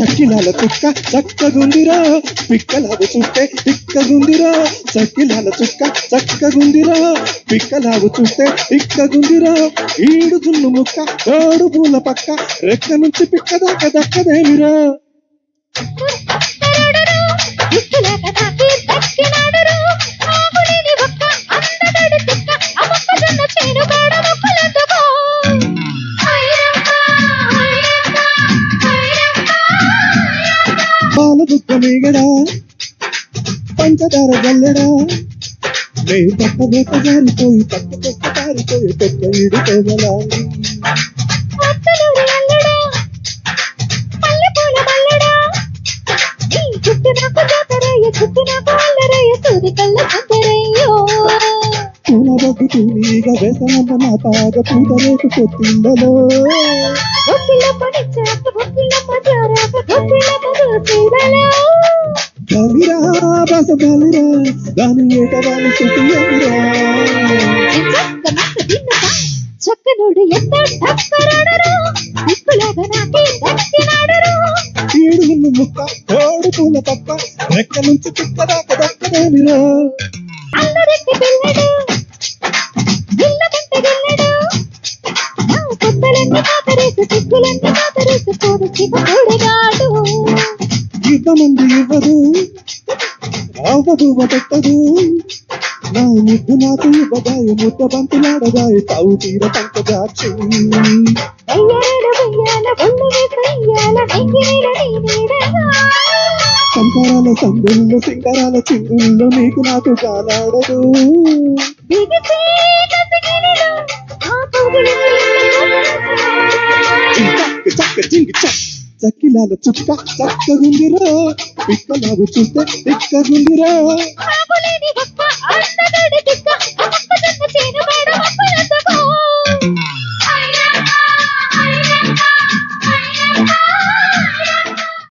చక్కిలాల చుక్క చక్కగుందిరా. పిక్కలాగు చూస్తే ఇక్కగుందిరా. చక్కిలాల చుక్క చక్కగుందిరా. పిక్కలాగు చూస్తే ఇక్కగుందిరా. ఈడు జున్ను ముక్క తోడు పూల పక్క రెక్క నుంచి పిక్క దాకా దక్కదేమిరా. పాల బుక్క మేగడా పంచదార జల్లెడా? నే పక్క బొక్క జారిపోయి పక్క పక్క పారిపోయి పెద్ద సుందరయ్యో. పూల నా పాద పూత నిచ్చాక, బలిరా బస బలిరా దాని ఏట వాళ్ళు చుట్టియరా చక్కనుడు ఎంత నాకే దక్కినాడరు ముక్క పూల పక్క రెక్క నుంచి దక్కదేమిరా పిల్లడు. ఇంతమంది ఇవ్వదు అవ్వదు పెట్టదు నా ముద్దు నాకు ఇవ్వగాయ ముద్ద బంతులాడగాయ తావు తీర పంచదార్చి వెయ్యాల వెయ్యాల ఒళ్ళు వేసయ్యాల నెంగినీడ సందుల్లో సింగారాల చిందుల్లో నీకు నాకు కాలాడదు చక్క చక్క చింగి చక్క చక్కిలాల చుక్క చక్కగుందిరా. పిక్కలాగు చూస్తే పిక్కగుందిరా.